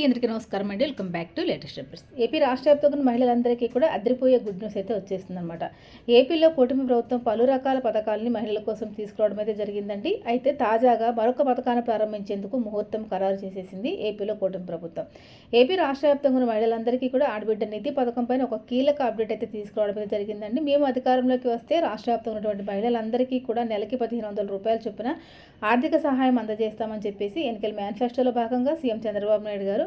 అండి అందరికీ నమస్కారం అండి. Welcome back to latest updates. AP రాష్ట్ర వ్యాప్తంగా మహిళలందరికీ కూడా అదిరిపోయే గుడ్ న్యూస్ అయితే వచ్చేసిందనమాట ఏపీలో కూటమి ప్రభుత్వం పలు రకాల పథకాలని మహిళల కోసం తీసుకురావడం అయితే జరిగిందండి. అయితే తాజాగా మరొక పథకాన్ని ప్రారంభించేందుకు ముహూర్తం ఖరారు చేసేసింది ఏపీలో కూటమి ప్రభుత్వం. ఏపీ రాష్ట్ర వ్యాప్తంగా మహిళలందరికీ కూడా ఆడబిడ్డ నిధి పథకం పైన ఒక కీలక అప్డేట్ అయితే తీసుకురావడం అయితే జరిగిందండి. మేము అధికారంలోకి వస్తే రాష్ట్ర వ్యాప్తంగా ఉన్నటువంటి మహిళలందరికీ కూడా నెలకి పదిహేను వందల రూపాయలు చొప్పున ఆర్థిక సహాయం అందజేస్తామని చెప్పేసి ఎన్నికల మేనిఫెస్టోలో భాగంగా సీఎం చంద్రబాబు నాయుడు గారు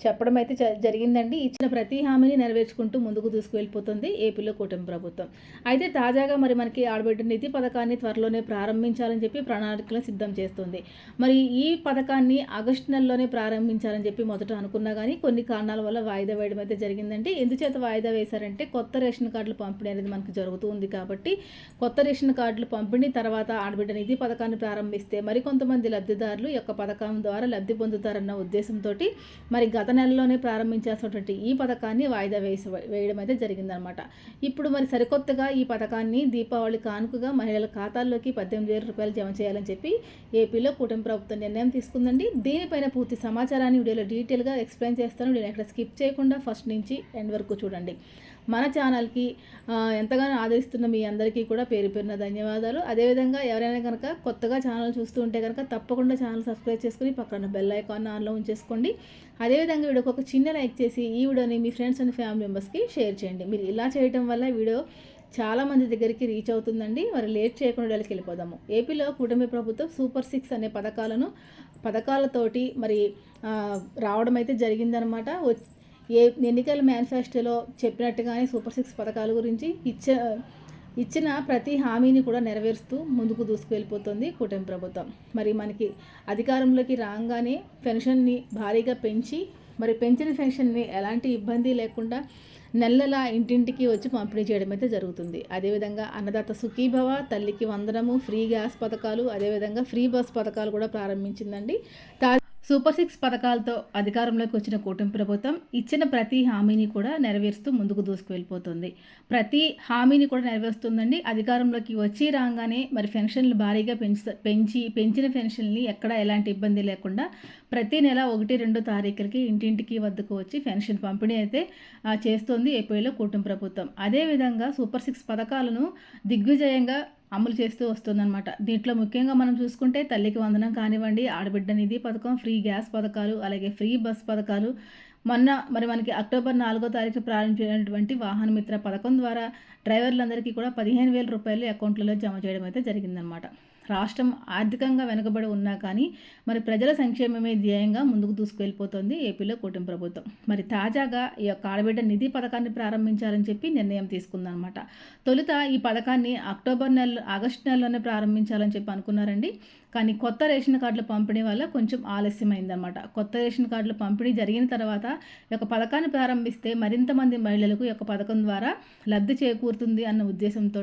చెప్పడం అయితే జ- జరిగిందండి. ఇచ్చిన ప్రతి హామీని నెరవేర్చుకుంటూ ముందుకు తీసుకువెళ్ళిపోతుంది ఏపీలో కూటమి ప్రభుత్వం. అయితే తాజాగా మరి మనకి ఆడబిడ్డ నిధి పథకాన్ని త్వరలోనే ప్రారంభించాలని చెప్పి ప్రణాళికలు సిద్ధం చేస్తుంది. మరి ఈ పథకాన్ని ఆగస్టు నెలలోనే ప్రారంభించాలని చెప్పి మొదట అనుకున్నా కానీ కొన్ని కారణాల వల్ల వాయిదా వేయడం అయితే జరిగిందండి. ఎందుచేత వాయిదా వేశారంటే కొత్త రేషన్ కార్డుల పంపిణీ అనేది మనకు జరుగుతూ ఉంది కాబట్టి కొత్త రేషన్ కార్డులు పంపిణీ తర్వాత ఆడబిడ్డ నిధి పథకాన్ని ప్రారంభిస్తే మరికొంతమంది లబ్ధిదారులు యొక్క పథకం ద్వారా లబ్ధి పొందుతారన్న ఉద్దేశంతో మరి గత గత నెలలోనే ప్రారంభించాల్సినటువంటి ఈ పథకాన్ని వాయిదా వేసి వేయడం అయితే జరిగిందనమాట ఇప్పుడు మరి సరికొత్తగా ఈ పథకాన్ని దీపావళి కానుకగా మహిళల ఖాతాల్లోకి పద్దెనిమిది వేల రూపాయలు జమ చేయాలని చెప్పి ఏపీలో కూటమి ప్రభుత్వం నిర్ణయం తీసుకుందండి. దీనిపైన పూర్తి సమాచారాన్ని వీడియోలో డీటెయిల్గా ఎక్స్ప్లెయిన్ చేస్తాను. నేను ఎక్కడ స్కిప్ చేయకుండా ఫస్ట్ నుంచి ఎండ్ వరకు చూడండి. మన ఛానల్కి ఎంతగానో ఆదరిస్తున్న మీ అందరికీ కూడా పేరు పేరున ధన్యవాదాలు. అదేవిధంగా ఎవరైనా కనుక కొత్తగా ఛానల్ చూస్తూ ఉంటే కనుక తప్పకుండా ఛానల్ సబ్స్క్రైబ్ చేసుకుని పక్కన బెల్ ఐకాన్ ఆన్లో ఉంచేసుకోండి. అదేవిధంగా వీడియోకి ఒక చిన్న లైక్ చేసి ఈ వీడియోని మీ ఫ్రెండ్స్ అండ్ ఫ్యామిలీ మెంబర్స్కి షేర్ చేయండి. మీరు ఇలా చేయడం వల్ల వీడియో చాలా మంది దగ్గరికి రీచ్ అవుతుందండి. మరి లేట్ చేయకుండా వాళ్ళకి వెళ్ళిపోదాము. ఏపీలో కూటమి ప్రభుత్వం సూపర్ సిక్స్ అనే పథకాలను పథకాలతోటి మరి రావడం అయితే జరిగిందనమాట ఏ ఎన్నికల మేనిఫెస్టోలో చెప్పినట్టుగానే సూపర్ సిక్స్ పథకాల గురించి ఇచ్చ ఇచ్చిన ప్రతి హామీని కూడా నెరవేరుస్తూ ముందుకు దూసుకువెళ్ళిపోతుంది కూటమి ప్రభుత్వం. మరి మనకి అధికారంలోకి రాగానే పెన్షన్ని భారీగా పెంచి మరి పెంచిన పెన్షన్ని ఎలాంటి ఇబ్బంది లేకుండా నెలలా ఇంటింటికి వచ్చి పంపిణీ చేయడం అయితే జరుగుతుంది. అదేవిధంగా అన్నదాత సుఖీభవ తల్లికి వందనము ఫ్రీ గ్యాస్ పథకాలు అదేవిధంగా ఫ్రీ బస్ పథకాలు కూడా ప్రారంభించిందండి. తా సూపర్ సిక్స్ పథకాలతో అధికారంలోకి వచ్చిన కూటమి ప్రభుత్వం ఇచ్చిన ప్రతి హామీని కూడా నెరవేరుస్తూ ముందుకు దూసుకువెళ్ళిపోతుంది. ప్రతి హామీని కూడా నెరవేరుస్తుందండి. అధికారంలోకి వచ్చి రాగానే మరి పెన్షన్లు భారీగా పెంచు పెంచి పెంచిన పెన్షన్ని ఎక్కడ ఎలాంటి ఇబ్బంది లేకుండా ప్రతి నెల ఒకటి రెండు తారీఖులకి ఇంటింటికి వద్దకు వచ్చి పెన్షన్ పంపిణీ అయితే చేస్తోంది ఏపీలో కూటమి ప్రభుత్వం. అదేవిధంగా సూపర్ సిక్స్ పథకాలను దిగ్విజయంగా అమలు చేస్తూ వస్తుందన్నమాట. దీంట్లో ముఖ్యంగా మనం చూసుకుంటే తల్లికి వందనం కానివ్వండి ఆడబిడ్డ నిధి పథకం ఫ్రీ గ్యాస్ పథకాలు అలాగే ఫ్రీ బస్ పథకాలు. మొన్న మరి మనకి అక్టోబర్ నాలుగో తారీఖు ప్రారంభించినటువంటి వాహన మిత్ర పథకం ద్వారా డ్రైవర్లందరికీ కూడా పదిహేను వేల రూపాయలు అకౌంట్లలో జమ చేయడం అయితే జరిగిందనమాట రాష్ట్రం ఆర్థికంగా వెనుకబడి ఉన్నా కానీ మరి ప్రజల సంక్షేమమే ధ్యేయంగా ముందుకు దూసుకెళ్ళిపోతుంది ఏపీలో కూటమి ప్రభుత్వం. మరి తాజాగా ఈ యొక్క ఆడబిడ్డ నిధి పథకాన్ని ప్రారంభించాలని చెప్పి నిర్ణయం తీసుకుందనమాట తొలుత ఈ పథకాన్ని అక్టోబర్ నెల ఆగస్టు నెలలోనే ప్రారంభించాలని చెప్పి అనుకున్నారండి. కానీ కొత్త రేషన్ కార్డుల పంపిణీ వల్ల కొంచెం ఆలస్యమైందనమాట కొత్త రేషన్ కార్డుల పంపిణీ జరిగిన తర్వాత ఈ యొక్క పథకాన్ని ప్రారంభిస్తే మరింత మంది మహిళలకు ఈ యొక్క పథకం ద్వారా లబ్ధి చేకూరుతుంది అన్న ఉద్దేశంతో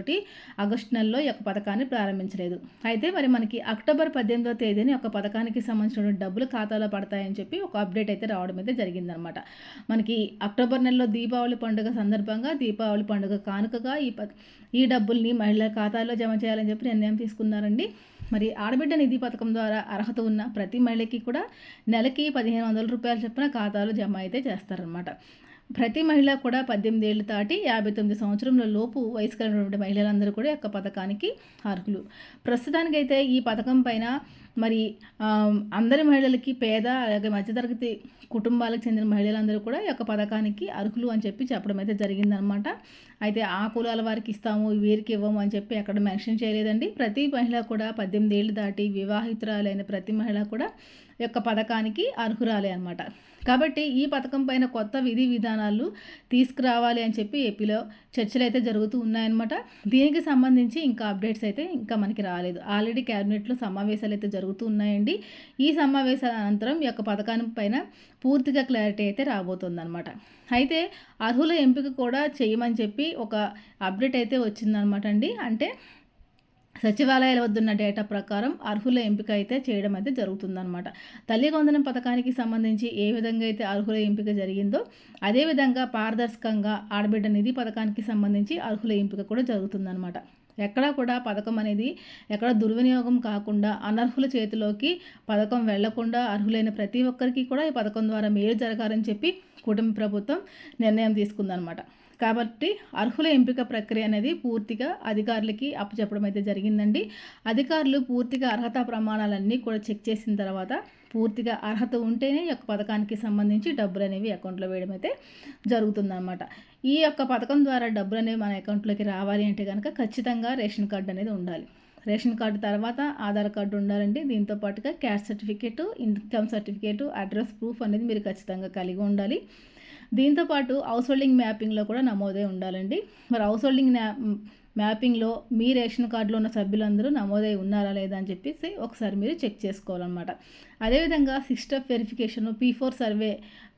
ఆగస్టు నెలలో ఈ యొక్క పథకాన్ని ప్రారంభించలేదు. అయితే మరి మనకి అక్టోబర్ పద్దెనిమిదో తేదీని ఒక పథకానికి సంబంధించిన డబ్బులు ఖాతాలో పడతాయని చెప్పి ఒక అప్డేట్ అయితే రావడం అయితే జరిగిందనమాట మనకి అక్టోబర్ నెలలో దీపావళి పండుగ సందర్భంగా దీపావళి పండుగ కానుకగా ఈ ఈ డబ్బుల్ని మహిళల ఖాతాలో జమ చేయాలని చెప్పి నిర్ణయం తీసుకున్నారండి. మరి ఆడబిడ్డ నిధి పథకం ద్వారా అర్హత ఉన్న ప్రతి మహిళకి కూడా నెలకి పదిహేను వందల రూపాయలు చొప్పున ఖాతాలో జమ అయితే చేస్తారనమాట ప్రతి మహిళ కూడా పద్దెనిమిది ఏళ్ళు దాటి యాభై తొమ్మిది సంవత్సరంలో లోపు వయసు కలిగినటువంటి మహిళలందరూ కూడా యొక్క పథకానికి అర్హులు. ప్రస్తుతానికైతే ఈ పథకం పైన మరి అందరి మహిళలకి పేద అలాగే మధ్యతరగతి కుటుంబాలకు చెందిన మహిళలందరూ కూడా ఈ యొక్క పథకానికి అర్హులు అని చెప్పి చెప్పడం అయితే జరిగిందనమాట అయితే ఆ కులాల వారికి ఇస్తాము వీరికి ఇవ్వము అని చెప్పి ఎక్కడ మెన్షన్ చేయలేదండి. ప్రతి మహిళ కూడా పద్దెనిమిది ఏళ్ళు దాటి వివాహితురాలైన ప్రతి మహిళ కూడా యొక్క పథకానికి అర్హురాలే అనమాట కాబట్టి ఈ పథకం పైన కొత్త విధి విధానాలు తీసుకురావాలి అని చెప్పి ఏపీలో చర్చలు అయితే జరుగుతూ ఉన్నాయన్నమాట. దీనికి సంబంధించి ఇంకా అప్డేట్స్ అయితే ఇంకా మనకి రాలేదు. ఆల్రెడీ క్యాబినెట్లో సమావేశాలు అయితే జరుగుతూ ఉన్నాయండి. ఈ సమావేశాల అనంతరం ఈ యొక్క పథకాన్ని పైన పూర్తిగా క్లారిటీ అయితే రాబోతుందన్నమాట. అయితే అర్హుల ఎంపిక కూడా చేయమని చెప్పి ఒక అప్డేట్ అయితే వచ్చిందనమాట అండి. అంటే సచివాలయాల వద్దున్న డేటా ప్రకారం అర్హుల ఎంపిక అయితే చేయడం అయితే జరుగుతుందన్నమాట. తల్లి వందనం పథకానికి సంబంధించి ఏ విధంగా అయితే అర్హుల ఎంపిక జరిగిందో అదేవిధంగా పారదర్శకంగా ఆడబిడ్డ నిధి పథకానికి సంబంధించి అర్హుల ఎంపిక కూడా జరుగుతుందన్నమాట. ఎక్కడా కూడా పథకం అనేది ఎక్కడ దుర్వినియోగం కాకుండా అనర్హుల చేతిలోకి పథకం వెళ్ళకుండా అర్హులైన ప్రతి ఒక్కరికి కూడా ఈ పథకం ద్వారా మేలు జరగాలని చెప్పి కుటుంబ ప్రభుత్వం నిర్ణయం తీసుకుందనమాట కాబట్టి అర్హుల ఎంపిక ప్రక్రియ అనేది పూర్తిగా అధికారులకి అప్పచెప్పడం అయితే జరిగిందండి. అధికారులు పూర్తిగా అర్హత ప్రమాణాలన్నీ కూడా చెక్ చేసిన తర్వాత పూర్తిగా అర్హత ఉంటేనే ఈ యొక్క పథకానికి సంబంధించి డబ్బులు అనేవి అకౌంట్లో వేయడం అయితే జరుగుతుందన్నమాట. ఈ యొక్క పథకం ద్వారా డబ్బులు అనేవి మన అకౌంట్లోకి రావాలి అంటే కనుక ఖచ్చితంగా రేషన్ కార్డు అనేది ఉండాలి. రేషన్ కార్డు తర్వాత ఆధార్ కార్డు ఉండాలండి. దీంతో పాటుగా caste certificate income certificate address proof అనేది మీరు ఖచ్చితంగా కలిగి ఉండాలి. దీంతోపాటు హౌస్ హోల్డింగ్ మ్యాపింగ్లో కూడా నమోదై ఉండాలండి. మరి హౌస్ హోల్డింగ్ మ్యాపింగ్లో మీ రేషన్ కార్డులో ఉన్న సభ్యులందరూ నమోదై ఉన్నారా లేదా అని చెప్పేసి ఒకసారి మీరు చెక్ చేసుకోవాలన్నమాట. అదేవిధంగా system verification P four survey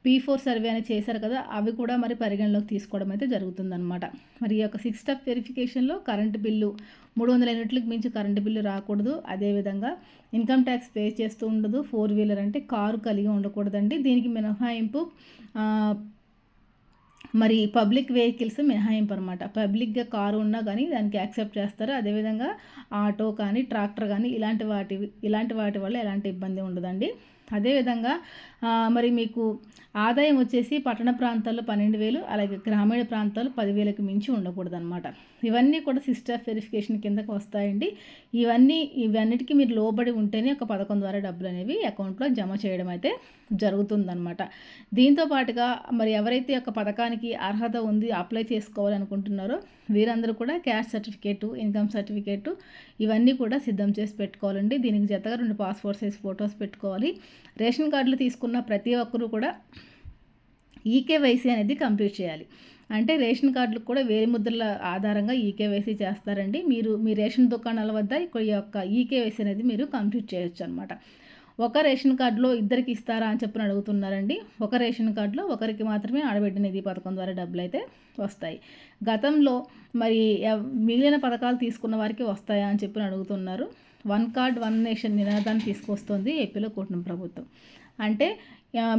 P four survey అని చేశారు కదా అవి కూడా మరి పరిగణలోకి తీసుకోవడం అయితే జరుగుతుందన్నమాట. మరి ఈ యొక్క సిక్స్ స్టెప్ వెరిఫికేషన్లో కరెంటు బిల్లు మూడు వందల యూనిట్లకు మించి కరెంటు బిల్లు రాకూడదు. అదేవిధంగా ఇన్కమ్ ట్యాక్స్ పే చేస్తూ ఉండదు. ఫోర్ వీలర్ అంటే కారు కలిగి ఉండకూడదండి. దీనికి మినహాయింపు మరి పబ్లిక్ వెహికల్స్ మినహాయింపు అనమాట పబ్లిక్గా కారు ఉన్నా కానీ దానికి యాక్సెప్ట్ చేస్తారు. అదేవిధంగా ఆటో కానీ ట్రాక్టర్ కానీ ఇలాంటి వాటి ఇలాంటి వాటి వల్ల ఎలాంటి ఇబ్బంది ఉండదండి. అదేవిధంగా మరి మీకు ఆదాయం వచ్చేసి పట్టణ ప్రాంతాల్లో పన్నెండు వేలు అలాగే గ్రామీణ ప్రాంతాలు పదివేలకు మించి ఉండకూడదు అనమాట ఇవన్నీ కూడా సిస్టర్ వెరిఫికేషన్ కిందకు వస్తాయండి. ఇవన్నీ ఇవన్నిటికీ మీరు లోబడి ఉంటేనే ఒక పథకం ద్వారా డబ్బులు అనేవి అకౌంట్లో జమ చేయడం అయితే జరుగుతుందనమాట దీంతో పాటుగా మరి ఎవరైతే ఒక పథకానికి అర్హత ఉంది అప్లై చేసుకోవాలనుకుంటున్నారో వీరందరూ కూడా క్యాష్ సర్టిఫికేటు ఇన్కమ్ సర్టిఫికేటు ఇవన్నీ కూడా సిద్ధం చేసి పెట్టుకోవాలండి. దీనికి జతగా రెండు పాస్పోర్ట్ సైజ్ ఫొటోస్ పెట్టుకోవాలి. రేషన్ కార్డులు తీసుకున్న ప్రతి ఒక్కరూ కూడా ఈకేవైసీ అనేది కంప్లీట్ చేయాలి. అంటే రేషన్ కార్డులకు కూడా వేరే ముద్రల ఆధారంగా ఈకేవైసీ చేస్తారండి. మీరు మీ రేషన్ దుకాణాల వద్ద ఈ యొక్క ఈకేవైసీ అనేది మీరు కంప్లీట్ చేయొచ్చు అనమాట ఒక రేషన్ కార్డులో ఇద్దరికి ఇస్తారా అని చెప్పని అడుగుతున్నారండి. ఒక రేషన్ కార్డులో ఒకరికి మాత్రమే ఆడబిడ్డ నిధి పథకం ద్వారా డబ్బులు అయితే వస్తాయి. గతంలో మరి మిగిలిన పథకాలు తీసుకున్న వారికి వస్తాయా అని చెప్పి అడుగుతున్నారు. వన్ కార్డ్ వన్ నేషన్ నినాదాన్ని తీసుకొస్తుంది ఏపీలో కూటమి ప్రభుత్వం. అంటే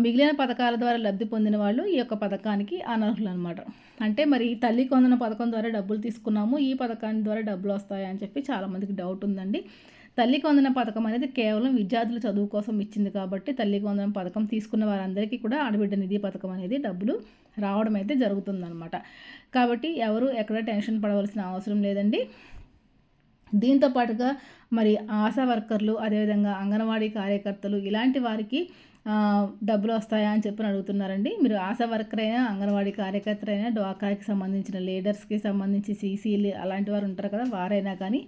మిగిలిన పథకాల ద్వారా లబ్ధి పొందిన వాళ్ళు ఈ యొక్క పథకానికి అనర్హులు అనమాట అంటే మరి తల్లి కొందన పథకం ద్వారా డబ్బులు తీసుకున్నాము ఈ పథకాన్ని ద్వారా డబ్బులు వస్తాయా అని చెప్పి చాలామందికి డౌట్ ఉందండి. తల్లి కొందన పథకం అనేది కేవలం విద్యార్థుల చదువు కోసం ఇచ్చింది కాబట్టి తల్లి కొందన పథకం తీసుకున్న వారందరికీ కూడా ఆడబిడ్డ నిధి పథకం అనేది డబ్బులు రావడం అయితే జరుగుతుందన్నమాట. కాబట్టి ఎవరు ఎక్కడ టెన్షన్ పడవలసిన అవసరం లేదండి. దీంతో పాటుగా మరి ఆశా వర్కర్లు అదేవిధంగా అంగన్వాడీ కార్యకర్తలు ఇలాంటి వారికి డబ్బులు వస్తాయా అని చెప్పి అడుగుతున్నారండి. మీరు ఆశా వర్కర్ అయినా అంగన్వాడీ కార్యకర్త అయినా డ్వాకాకి సంబంధించిన లీడర్స్కి సంబంధించి సీసీలు అలాంటి వారు ఉంటారు కదా వారైనా కానీ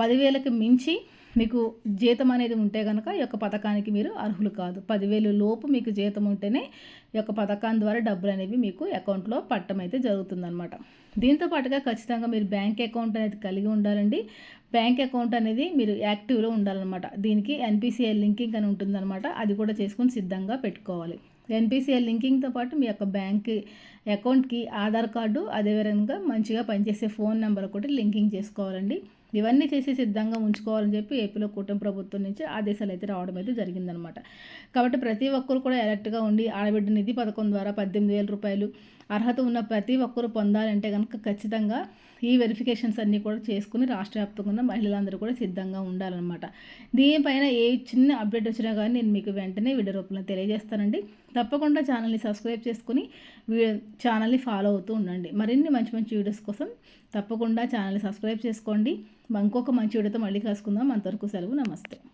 పదివేలకు మించి మీకు జీతం అనేది ఉంటే కనుక ఈ యొక్క పథకానికి మీరు అర్హులు కాదు. పదివేలు లోపు మీకు జీతం ఉంటేనే ఈ యొక్క పథకాన్ని ద్వారా డబ్బులు అనేవి మీకు అకౌంట్లో పట్టడం అయితే జరుగుతుందన్నమాట. దీంతో పాటుగా ఖచ్చితంగా మీరు బ్యాంక్ అకౌంట్ అనేది కలిగి ఉండాలండి. బ్యాంక్ అకౌంట్ అనేది మీరు యాక్టివ్లో ఉండాలన్నమాట. దీనికి ఎన్పిసిఐ లింకింగ్ అని ఉంటుందన్నమాట. అది కూడా చేసుకొని సిద్ధంగా పెట్టుకోవాలి. ఎన్పిసిఐ లింకింగ్తో పాటు మీ యొక్క బ్యాంక్ అకౌంట్కి ఆధార్ కార్డు అదేవిధంగా మంచిగా పనిచేసే ఫోన్ నెంబర్ ఒకటి లింకింగ్ చేసుకోవాలండి. ఇవన్నీ చేసి సిద్ధంగా ఉంచుకోవాలని చెప్పి ఏపీలో కూటమి ప్రభుత్వం నుంచి ఆదేశాలు అయితే రావడం అయితే జరిగిందనమాట కాబట్టి ప్రతి ఒక్కరు కూడా అలర్ట్గా ఉండి ఆడబిడ్డ నిధి పథకం ద్వారా పద్దెనిమిది వేల రూపాయలు అర్హత ఉన్న ప్రతి ఒక్కరు పొందాలంటే కనుక ఖచ్చితంగా ఈ వెరిఫికేషన్స్ అన్నీ కూడా చేసుకుని రాష్ట్ర వ్యాప్తంగా ఉన్న మహిళలందరూ కూడా సిద్ధంగా ఉండాలన్నమాట. దీనిపైన ఏ చిన్న అప్డేట్ వచ్చినా కానీ నేను మీకు వెంటనే వీడియో రూపంలో తెలియజేస్తానండి. తప్పకుండా ఛానల్ని సబ్స్క్రైబ్ చేసుకుని ఛానల్ని ఫాలో అవుతూ ఉండండి. మరిన్ని మంచి మంచి వీడియోస్ కోసం తప్పకుండా ఛానల్ని సబ్స్క్రైబ్ చేసుకోండి. ఇంకొక మంచి వీడియోతో మళ్ళీ కలుసుకుందాం. అంతవరకు సెలవు నమస్తే.